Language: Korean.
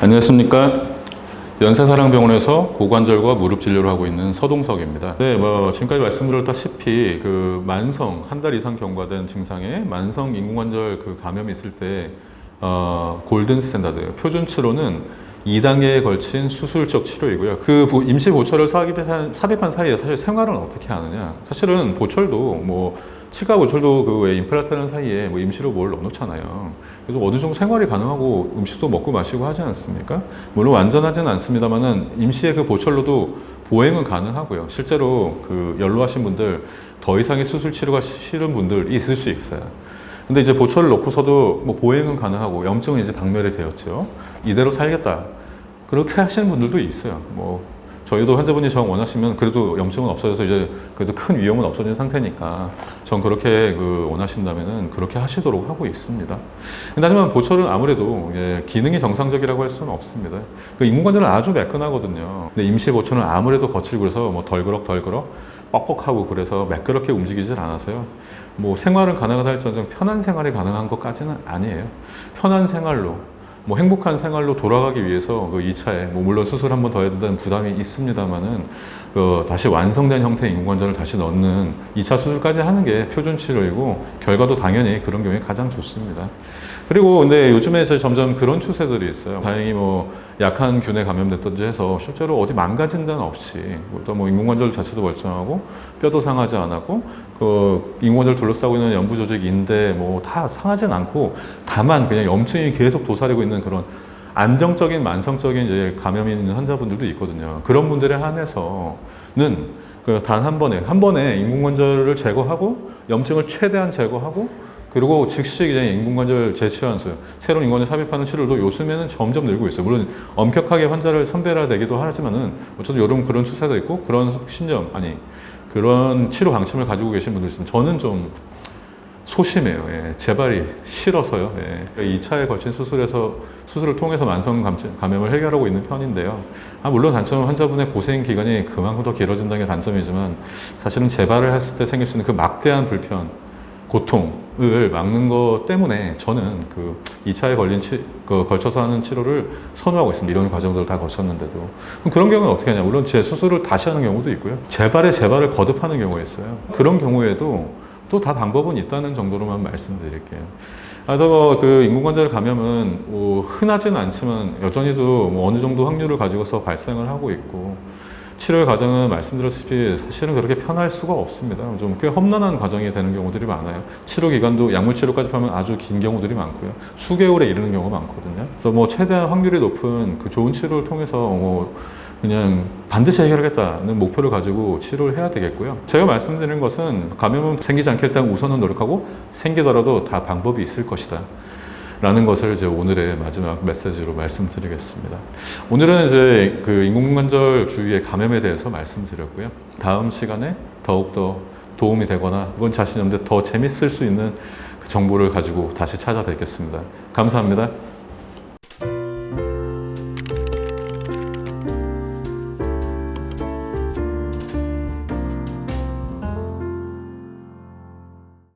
안녕하십니까. 연세사랑병원에서 고관절과 무릎 진료를 하고 있는 서동석입니다. 네, 뭐 지금까지 말씀드렸다시피 그 만성 한 달 이상 경과된 증상에 만성 인공관절 그 감염이 있을 때 어, 골든 스탠다드 표준 치료는 2단계에 걸친 수술적 치료이고요. 그 보- 임시 보철을 삽입한, 삽입한 사이에 사실 생활은 어떻게 하느냐? 사실은 보철도 뭐 치과 보철도 그왜 임플란트하는 사이에 뭐 임시로 뭘 넣어놓잖아요. 그래서 어느 정도 생활이 가능하고 음식도 먹고 마시고 하지 않습니까? 물론 완전하지는 않습니다만은 임시의 그 보철로도 보행은 가능하고요. 실제로 그 연로하신 분들 더 이상의 수술 치료가 싫은 분들 있을 수 있어요. 근데 이제 보철을 넣고서도 뭐 보행은 가능하고 염증은 이제 박멸이 되었죠. 이대로 살겠다. 그렇게 하시는 분들도 있어요. 뭐 저희도 환자분이 정 원하시면 그래도 염증은 없어져서 이제 그래도 큰 위험은 없어진 상태니까 전 그렇게 그 원하신다면은 그렇게 하시도록 하고 있습니다. 하지만 보철은 아무래도 예, 기능이 정상적이라고 할 수는 없습니다. 그 인공관절은 아주 매끈하거든요. 근데 임시 보철은 아무래도 거칠고 그래서 뭐 덜그럭 덜그럭 뻑뻑하고 그래서 매끄럽게 움직이질 않아서요. 뭐 생활은 가능하다 할지언정 편한 생활이 가능한 것까지는 아니에요. 편한 생활로 뭐 행복한 생활로 돌아가기 위해서 그 2차에 뭐 물론 수술 한 번 더 해야 된다는 부담이 있습니다만은 그 다시 완성된 형태의 인공관절을 다시 넣는 2차 수술까지 하는 게 표준 치료이고 결과도 당연히 그런 경우에 가장 좋습니다. 그리고 근데 요즘에 점점 그런 추세들이 있어요. 다행히 뭐 약한 균에 감염됐든지 해서 실제로 어디 망가진 데는 없이 또뭐 인공관절 자체도 멀쩡하고 뼈도 상하지 않았고 그 인공관절 둘러싸고 있는 연부 조직 인대 뭐 다 상하진 않고 다만 그냥 염증이 계속 도사리고 있는 그런 안정적인 만성적인 이제 감염이 있는 환자분들도 있거든요. 그런 분들에 한해서는 그 단 한 번에 한 번에 인공관절을 제거하고 염증을 최대한 제거하고 그리고 즉시 이제 인공관절 재치환수 새로운 인공관절 삽입하는 치료도 요즘에는 점점 늘고 있어요. 물론 엄격하게 환자를 선별화되기도 하지만은 어쨌든 요즘 그런 추세도 있고 그런 신념 아니 그런 치료 방침을 가지고 계신 분들 있으면 저는 좀 소심해요. 예. 재발이 싫어서요. 예. 2차에 걸친 수술에서 수술을 통해서 만성 감- 감염을 해결하고 있는 편인데요. 아, 물론 단점은 환자분의 고생 기간이 그만큼 더 길어진다는 게 단점이지만 사실은 재발을 했을 때 생길 수 있는 그 막대한 불편, 고통을 막는 것 때문에 저는 그 2차에 걸린 치, 그 걸쳐서 하는 치료를 선호하고 있습니다. 이런 과정들을 다 거쳤는데도. 그런 경우는 어떻게 하냐? 물론 재 수술을 다시 하는 경우도 있고요. 재발에 재발을 거듭하는 경우가 있어요. 그런 경우에도 또 다 방법은 있다는 정도로만 말씀드릴게요. 그래서 뭐그 인공관절 감염은 뭐 흔하지는 않지만 여전히도 뭐 어느 정도 확률을 가지고서 발생을 하고 있고 치료의 과정은 말씀드렸다시피 사실은 그렇게 편할 수가 없습니다. 좀 꽤 험난한 과정이 되는 경우들이 많아요. 치료 기간도 약물 치료까지 하면 아주 긴 경우들이 많고요. 수개월에 이르는 경우가 많거든요. 그래서 뭐 최대한 확률이 높은 그 좋은 치료를 통해서 뭐 그냥 반드시 해결하겠다는 목표를 가지고 치료를 해야 되겠고요. 제가 말씀드리는 것은 감염은 생기지 않게 일단 우선은 노력하고 생기더라도 다 방법이 있을 것이다. 라는 것을 이제 오늘의 마지막 메시지로 말씀드리겠습니다. 오늘은 이제 그 인공관절 주위의 감염에 대해서 말씀드렸고요. 다음 시간에 더욱더 도움이 되거나 이건 자신이 없는데 더 재밌을 수 있는 그 정보를 가지고 다시 찾아뵙겠습니다. 감사합니다.